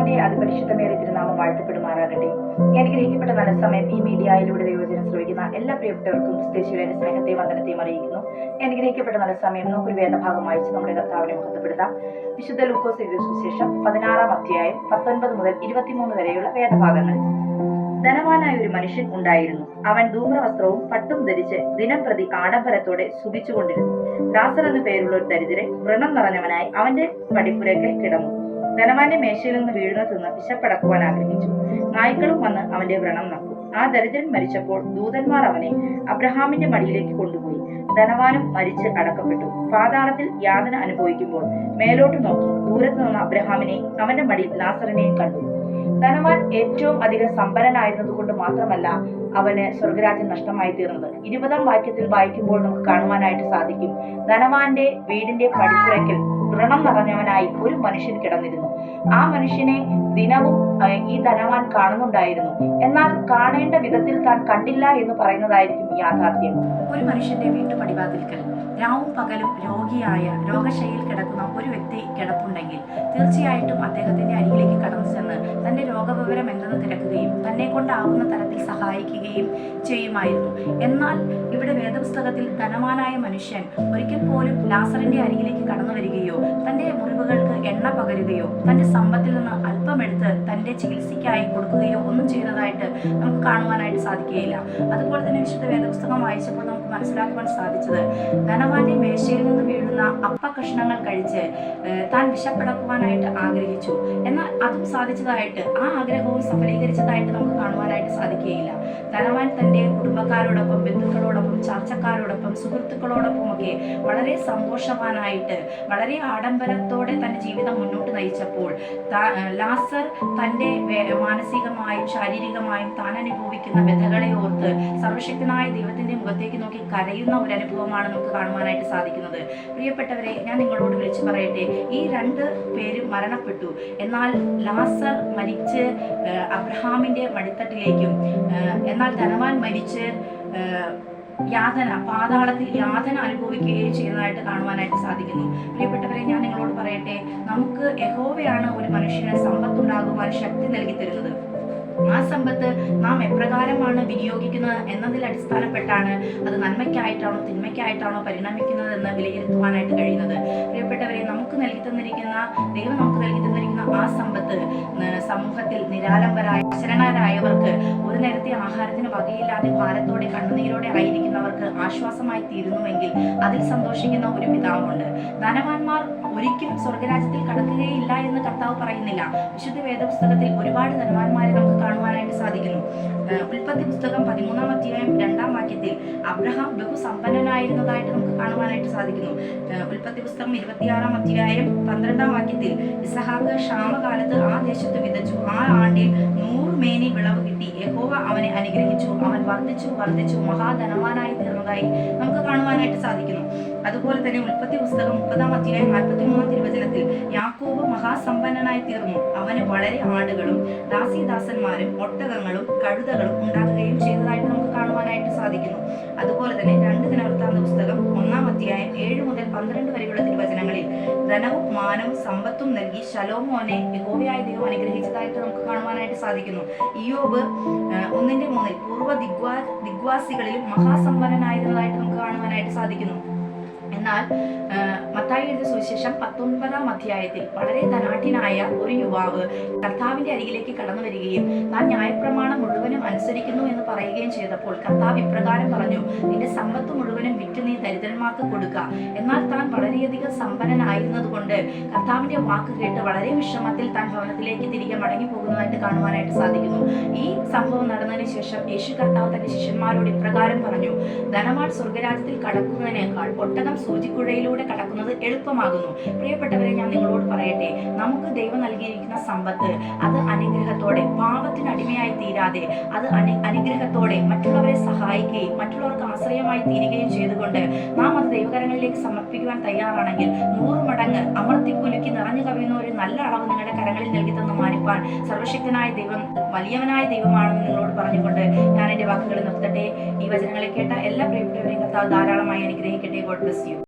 കർത്താവിന്റെ അതിപരിശുദ്ധമേറിയ തിരുനാമം വാഴ്ത്തപ്പെടുമാറാകട്ടെ. എനിക്ക് അനുഗ്രഹിക്കപ്പെട്ട നല്ല സമയം ഈ മീഡിയയിലൂടെ ദൈവജനം ശ്രമിക്കുന്ന എല്ലാ പ്രിയപ്പെട്ടവർക്കും ക്രിസ്തേശുവിന്റെ സ്നേഹത്തെയും വന്ദനത്തെയും അറിയിക്കുന്നു. എനിക്ക് അനുഗ്രഹിക്കപ്പെട്ട നല്ല സമയം നമുക്കൊരു വേദഭാഗം വായിച്ച് നമ്മുടെ കർത്താവിനെ മഹത്വപ്പെടുത്താം. വിശുദ്ധ ലൂക്കോസ് സുവിശേഷം പതിനാറാം അധ്യായം പത്തൊൻപത് മുതൽ ഇരുപത്തിമൂന്ന് വരെയുള്ള വേദഭാഗങ്ങൾ ധനവാനായ ഒരു മനുഷ്യൻ ഉണ്ടായിരുന്നു. അവൻ ധൂമ്രവസ്ത്രവും പട്ടും ധരിച്ച് ദിനം പ്രതി ആഡംബരത്തോടെ സുഖിച്ചുകൊണ്ടിരുന്നു ദാസർ എന്നു പേരുള്ള ഒരു ദരിദ്രൻ വ്രണം നിറഞ്ഞവനായി അവന്റെ പടിപ്പുരക്കൽ കിടന്നു. ധനവാന്റെ മേശയിൽ നിന്ന് വീഴുന്ന തിന്ന് വിശപ്പടക്കുവാൻ ആഗ്രഹിച്ചു. നായ്ക്കളും വന്ന് അവന്റെ വ്രണം നട്ടു ആ ദരിദ്രൻ മരിച്ചപ്പോൾ ദൂതന്മാർ അവനെ അബ്രഹാമിന്റെ മടിയിലേക്ക് കൊണ്ടുപോയി. ധനവാനും മരിച്ച് അടക്കപ്പെട്ടു. പാതാളത്തിൽ യാതന അനുഭവിക്കുമ്പോൾ മേലോട്ട് നോക്കി. ദൂരത്ത് നിന്ന് അബ്രഹാമിനെ അവന്റെ മടിയിൽ ലാസറിനെയും കണ്ടു. ധനവാൻ ഏറ്റവും അധികം സമ്പന്നനായിരുന്നത് കൊണ്ട് മാത്രമല്ല അവന് സ്വർഗരാജ്യം നഷ്ടമായി തീർന്നത്. ഇരുപതാം വാക്യത്തിൽ വായിക്കുമ്പോൾ നമുക്ക് കാണുവാനായിട്ട് സാധിക്കും. ധനവാന്റെ വീടിന്റെ പടിപ്പുരയ്ക്കൽ വ്രണം നിറഞ്ഞവനായി ഒരു മനുഷ്യൻ കിടന്നിരുന്നു. ആ മനുഷ്യനെ ദിനവും ഈ ധനവാൻ കാണുന്നുണ്ടായിരുന്നു. എന്നാൽ കാണേണ്ട വിധത്തിൽ താൻ കണ്ടില്ല എന്ന് പറയുന്നതായിരിക്കും യാഥാർത്ഥ്യം. ഒരു മനുഷ്യന്റെ വീട്ടുപടിവാതിൽക്കൽ രാവും പകലും രോഗിയായ രോഗശൈലിയിൽ കിടക്കുന്ന ഒരു വ്യക്തി കിടപ്പുണ്ടെങ്കിൽ തീർച്ചയായിട്ടും അദ്ദേഹത്തിന്റെ അരികിലേക്ക് കടന്നു ചെന്ന് തന്റെ രോഗവിവരം എന്തെന്ന് തിരക്കുകയും തന്നെ കൊണ്ടാവുന്ന തരത്തിൽ സഹായിക്കുകയും ചെയ്യുമായിരുന്നു. എന്നാൽ ഇവിടെ വേദപുസ്തകത്തിൽ ധനവാനായ മനുഷ്യൻ ഒരിക്കൽ പോലും ലാസറിന്റെ അരികിലേക്ക് കടന്നു വരികയോ തന്റെ മുറിവുകൾക്ക് എണ്ണ പകരുകയോ തന്റെ സമ്പത്തിൽ നിന്ന് അല്പമെടുത്ത് തന്റെ ചികിത്സയ്ക്കായി കൊടുക്കുകയോ ഒന്നും ചെയ്തതായിട്ട് നമുക്ക് കാണുവാനായിട്ട് സാധിക്കുകയില്ല. അതുപോലെ തന്നെ വിശുദ്ധ വേദപുസ്തകം വായിച്ചപ്പോൾ നമുക്ക് മനസ്സിലാക്കുവാൻ സാധിച്ചത് ധനവാന്റെ മേശയിൽ നിന്ന് വീഴുന്ന അപ്പ കഷ്ണങ്ങൾ കഴിച്ച് താൻ വിശപ്പടക്കുവാനായിട്ട് ആഗ്രഹിച്ചു. എന്നാൽ അതും സാധിച്ചതായിട്ട് ആ ആഗ്രഹവും സഫലീകരിച്ചതായിട്ട് നമുക്ക് കാണുവാനായിട്ട് സാധിക്കുകയില്ല. ധനവാൻ തന്റെ കുടുംബക്കാരോടൊപ്പം ബന്ധുക്കളോടൊപ്പം ചർച്ചക്കാരോടൊപ്പം സുഹൃത്തുക്കളോടൊപ്പം ഒക്കെ വളരെ സന്തോഷവാനായിട്ട് വളരെ ആഡംബരത്തോടെ തന്റെ ജീവിതം മുന്നോട്ട് നയിച്ചപ്പോൾ ലാസർ തന്റെ മാനസികമായും ശാരീരികമായും താൻ അനുഭവിക്കുന്ന വ്യഥകളെ ഓർത്ത് സർവശക്തനായ ദൈവത്തിന്റെ മുഖത്തേക്ക് നോക്കി കരയുന്ന ഒരു അനുഭവമാണ് നമുക്ക് കാണുവാനായിട്ട് സാധിക്കുന്നത്. പ്രിയപ്പെട്ടവരെ ഞാൻ നിങ്ങളോട് വിളിച്ചു പറയട്ടെ ഈ രണ്ട് പേരും മരണപ്പെട്ടു. എന്നാൽ ലാസർ മരിച്ച് അബ്രഹാമിന്റെ മടിത്തട്ടിലേക്കും എന്നാൽ ധനവാൻ മരിച്ച് യാതന പാതാളത്തിൽ യാതന അനുഭവിക്കുകയും ചെയ്യുന്നതായിട്ട് കാണുവാനായിട്ട് സാധിക്കുന്നു. പ്രിയപ്പെട്ടവരെ ഞാൻ നിങ്ങളോട് പറയട്ടെ നമുക്ക് യഹോവയാണ് ഒരു മനുഷ്യന് സമ്പത്തുണ്ടാകുവാൻ ശക്തി നൽകി തരുന്നത്. ആ സമ്പത്ത് നാം എപ്രകാരമാണ് വിനിയോഗിക്കുന്നത് എന്നതിൽ അടിസ്ഥാനപ്പെട്ടാണ് അത് നന്മയ്ക്കായിട്ടാണോ തിന്മയ്ക്കായിട്ടാണോ പരിണമിക്കുന്നത് എന്ന് വിലയിരുത്തുവാനായിട്ട് കഴിയുന്നത്. പ്രിയപ്പെട്ടവരെ നമുക്ക് നൽകി തന്നിരിക്കുന്ന ദൈവം നമുക്ക് നൽകി തന്നിരിക്കുന്ന ആ സമ്പത്ത് സമൂഹത്തിൽ നിരാലംബരായ ശരണരായവർക്ക് ഒരു നേരത്തെ ആഹാരത്തിന് വകയില്ലാതെ ഭാരത്തോടെ കണ്ണുനീരോടെ ആയിരിക്കുന്നവർക്ക് ആശ്വാസമായി തീരുന്നുവെങ്കിൽ അതിൽ സന്തോഷിക്കുന്ന ഒരു പിതാവുണ്ട്. ധനവാന്മാർ ഒരിക്കലും സ്വർഗരാജ്യത്തിൽ കടക്കുകയില്ല എന്ന് കർത്താവ് പറയുന്നില്ല. വിശുദ്ധ വേദപുസ്തകത്തിൽ ഒരുപാട് ധനവാന്മാരെ നമുക്ക് പുസ്തകം പതിമൂന്നാം അധ്യായം രണ്ടാം വാക്യത്തിൽ അബ്രഹാം ബഹുസമ്പന്നനായിരുന്നതായിട്ട് നമുക്ക് കാണുവാനായിട്ട് സാധിക്കുന്നു. ഉൽപ്പത്തി പുസ്തകം ഇരുപത്തിയാറാം അധ്യായം പന്ത്രണ്ടാം വാക്യത്തിൽ ഇസഹാക്ക് ക്ഷാമകാലത്ത് ആ ദേശത്ത് വിതച്ചു. ആ ആണ്ടിൽ നൂറ് മേനി വിളവ് കിട്ടി. യഹോവ അവനെ അനുഗ്രഹിച്ചു അവൻ വർദ്ധിച്ചു വർദ്ധിച്ചു മഹാധനവാനായി തീർന്നതായി നമുക്ക് കാണുവാനായിട്ട് സാധിക്കുന്നു. അതുപോലെ തന്നെ ഉൽപ്പത്തി പുസ്തകം മുപ്പതാം അധ്യായം നാൽപ്പത്തി മൂന്നാം തിരുവചനത്തിൽ യാക്കോബ് മഹാസമ്പന്നനായി തീർന്നു. അവന് വളരെ ആടുകളും ദാസിദാസന്മാരും ഒട്ടകങ്ങളും കഴുതകളും ഉണ്ടാക്കുകയും ചെയ്തതായിട്ട് നമുക്ക് കാണുവാനായിട്ട് സാധിക്കുന്നു. അതുപോലെ തന്നെ രണ്ട് ദിനവൃത്താന്ത പുസ്തകം ഒന്നാം അധ്യായം ഏഴ് മുതൽ പന്ത്രണ്ട് വരെയുള്ള തിരുവചനങ്ങളിൽ ധനവും മാനവും സമ്പത്തും നൽകി ശലോമോനെ യഹോവയായ ദൈവം അനുഗ്രഹിച്ചതായിട്ട് നമുക്ക് കാണുവാനായിട്ട് സാധിക്കുന്നു. ഇയോബ് ഒന്നിന്റെ മൂന്നിൽ പൂർവ ദിഗ്വാ ദിഗ്വാസികളിൽ മഹാസമ്പന്നനായിരുന്നതായിട്ട് നമുക്ക് കാണുവാനായിട്ട് സാധിക്കുന്നു. എന്നാൽ മത്തായി എഴുതിയ സുവിശേഷം പത്തൊൻപതാം അധ്യായത്തിൽ വളരെ ധനാഠ്യനായ ഒരു യുവാവ് കർത്താവിന്റെ അരികിലേക്ക് കടന്നു വരികയും താൻ ന്യായപ്രമാണം മുഴുവനും അനുസരിക്കുന്നു എന്ന് പറയുകയും ചെയ്തപ്പോൾ കർത്താവ് ഇപ്രകാരം പറഞ്ഞു നിന്റെ സമ്പത്ത് മുഴുവനും വിറ്റ് കൊടുക്കുക എന്നാൽ താൻ വളരെയധികം സമ്പന്നനായിരുന്നത് കൊണ്ട് കർത്താവിന്റെ വാക്ക് കേട്ട് വളരെ വിഷമത്തിൽ താൻ ഭവനത്തിലേക്ക് തിരികെ മടങ്ങി പോകുന്നതായിട്ട് കാണുവാനായിട്ട് സാധിക്കുന്നു. ഈ സംഭവം നടന്നതിന് ശേഷം യേശു കർത്താവ് തന്റെ ശിഷ്യന്മാരോട് ഇപ്രകാരം പറഞ്ഞു ധനമാൾ സ്വർഗരാജ്യത്തിൽ കടക്കുന്നതിനേക്കാൾ ഒട്ടകം സൂചിക്കുഴയിലൂടെ കടക്കുന്നത് എളുപ്പമാകുന്നു. പ്രിയപ്പെട്ടവരെ ഞാൻ നിങ്ങളോട് പറയട്ടെ നമുക്ക് ദൈവം നൽകിയിരിക്കുന്ന സമ്പത്ത് അത് അനുഗ്രഹത്തോടെ പാപത്തിന് അടിമയായി തീരാതെ അത് അനു അനുഗ്രഹത്തോടെ മറ്റുള്ളവരെ സഹായിക്കുകയും മറ്റുള്ളവർക്ക് ആശ്രയമായി തീരുകയും ചെയ്തുകൊണ്ട് നാം അത് ദൈവകരങ്ങളിലേക്ക് സമർപ്പിക്കുവാൻ തയ്യാറാണെങ്കിൽ നൂറ് മടങ്ങ് അമർത്തി കുലുക്കി നിറഞ്ഞു കവിയുന്ന ഒരു നല്ല അളവ് നിങ്ങളുടെ കരങ്ങളിൽ നൽകി തന്നു മാനിപ്പാൻ സർവശക്തനായ ദൈവം വലിയവനായ ദൈവമാണെന്ന് നിങ്ങളോട് പറഞ്ഞുകൊണ്ട് ഞാൻ എന്റെ വാക്കുകൾ നിർത്തട്ടെ. ഈ വചനങ്ങളെ കേട്ട എല്ലാ പ്രിയപ്പെട്ടവരെയും കർത്താവ് ധാരാളമായി അനുഗ്രഹിക്കട്ടെ. God bless you